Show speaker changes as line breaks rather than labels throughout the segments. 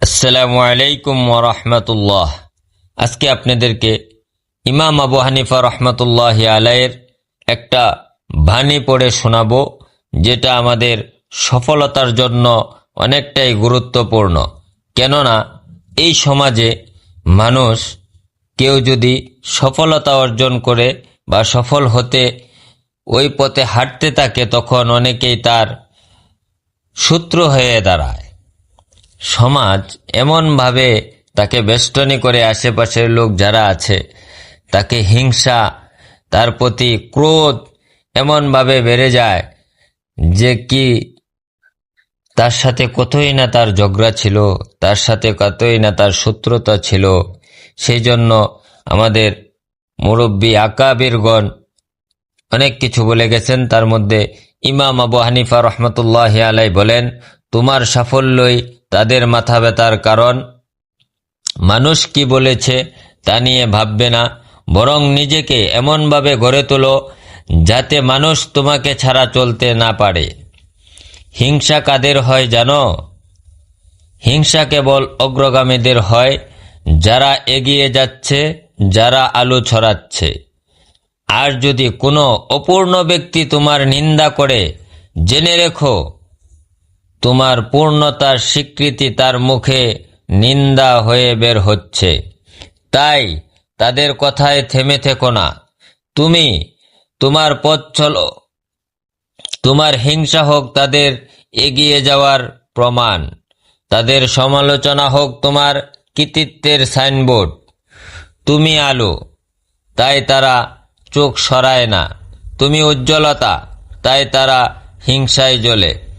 আসসালামু আলাইকুম ওরহমতুল্লাহ আজকে আপনাদেরকে ইমাম আবু হানিফা রহমতুল্লাহ আলাইয়ের একটা বাণী পড়ে শোনাবো, যেটা আমাদের সফলতার জন্য অনেকটাই গুরুত্বপূর্ণ। কেননা, এই সমাজে মানুষ কেউ যদি সফলতা অর্জন করে বা সফল হতে ওই পথে হাঁটতে থাকে, তখন অনেকেই তার সূত্র হয়ে দাঁড়ায়। সমাজ এমনভাবে তাকে বেষ্টনী করে আশেপাশের লোক যারা আছে, তাকে হিংসা, তার প্রতি ক্রোধ এমনভাবে বেড়ে যায় যে কি তার সাথে কতই না তার ঝগড়া ছিল, তার সাথে কতই না তার শত্রুতা ছিল। সেই জন্য আমাদের মুরব্বী আকাবিরগণ অনেক কিছু বলে গেছেন। তার মধ্যে ইমাম আবু হানিফা রহমতুল্লাহ আলাই বলেন, তোমার সাফল্যই তাদের মাথা ব্যথার কারণ। মানুষ কি বলেছে তা নিয়ে ভাববে না, বরং নিজেকে এমনভাবে গড়ে তোলো যাতে মানুষ তোমাকে ছাড়া চলতে না পারে। হিংসা কাদের হয় জানো? হিংসা কেবল অগ্রগামীদের হয়, যারা এগিয়ে যাচ্ছে, যারা আলো ছড়াচ্ছে। আর যদি কোনো অপূর্ণ ব্যক্তি তোমার নিন্দা করে, জেনে রেখো তোমার পূর্ণতার স্বীকৃতি তার মুখে নিন্দা হয়ে বের হচ্ছে। তাই তাদের কথায় থেমে থেকো না। তুমি তোমার পথ চলো। তোমার হিংসা হোক তাদের এগিয়ে যাওয়ার প্রমাণ। তাদের সমালোচনা হোক তোমার কৃতিত্বের সাইনবোর্ড। তুমি আলো, তাই তারা চোখ সরায় না। তুমি উজ্জ্বলতা, তাই তারা হিংসায় জ্বলে।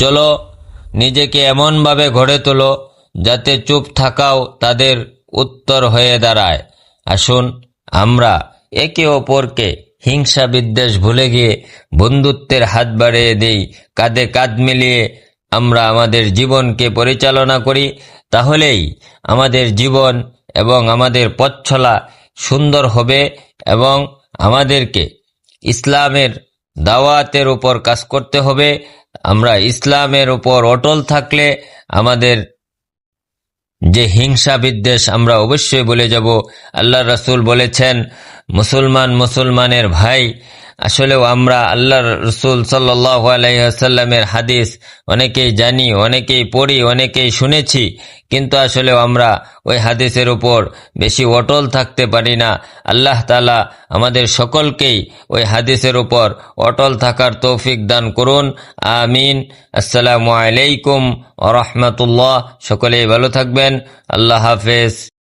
চলো, নিজেকে এমনভাবে গড়ে তোলো যাতে চুপ থাকাও তাদের উত্তর হয়ে দাঁড়ায়। আসুন, আমরা একে অপরকে হিংসা বিদ্বেষ ভুলে গিয়ে বন্ধুত্বের হাত বাড়িয়ে দেই। কাঁধে কাঁধ মিলিয়ে আমরা আমাদের জীবনকে পরিচালনা করি। তাহলেই আমাদের জীবন এবং আমাদের পথছলা সুন্দর হবে এবং আমাদেরকে ইসলামের দাওয়াতের উপর কাজ করতে হবে। আমরা ইসলামের উপর অটল থাকলে আমাদের যে হিংসা বিদ্বেষ, আমরা অবশ্যই বলে যাব। আল্লাহ রসুল বলেছেন, মুসলমান মুসলমানের ভাই আসলেও আমরা আল্লাহর রসুল সাল্লাহ আলাইসাল্লামের হাদিস অনেকেই জানি, অনেকেই পড়ি, অনেকেই শুনেছি। কিন্তু আসলেও আমরা ওই হাদিসের উপর বেশি অটল থাকতে পারি না। আল্লাহ তালা আমাদের সকলকেই ওই হাদিসের উপর অটল থাকার তৌফিক দান করুন। আমিন। আসসালামু আলাইকুম রহমতুল্লাহ। সকলেই ভালো থাকবেন। আল্লাহ হাফেজ।